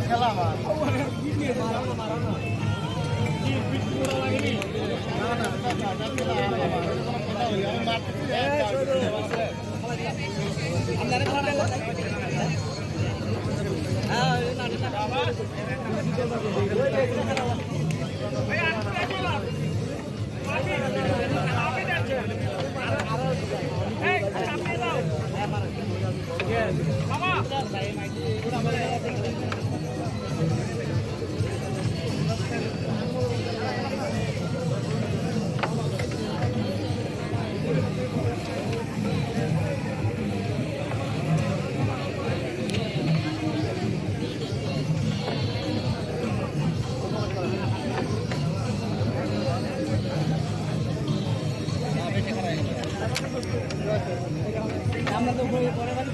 আপনারা লই আয় আপনারা আগে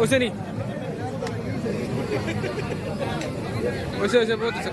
ওইসে নি ওইসে ওইসে বহুত আছে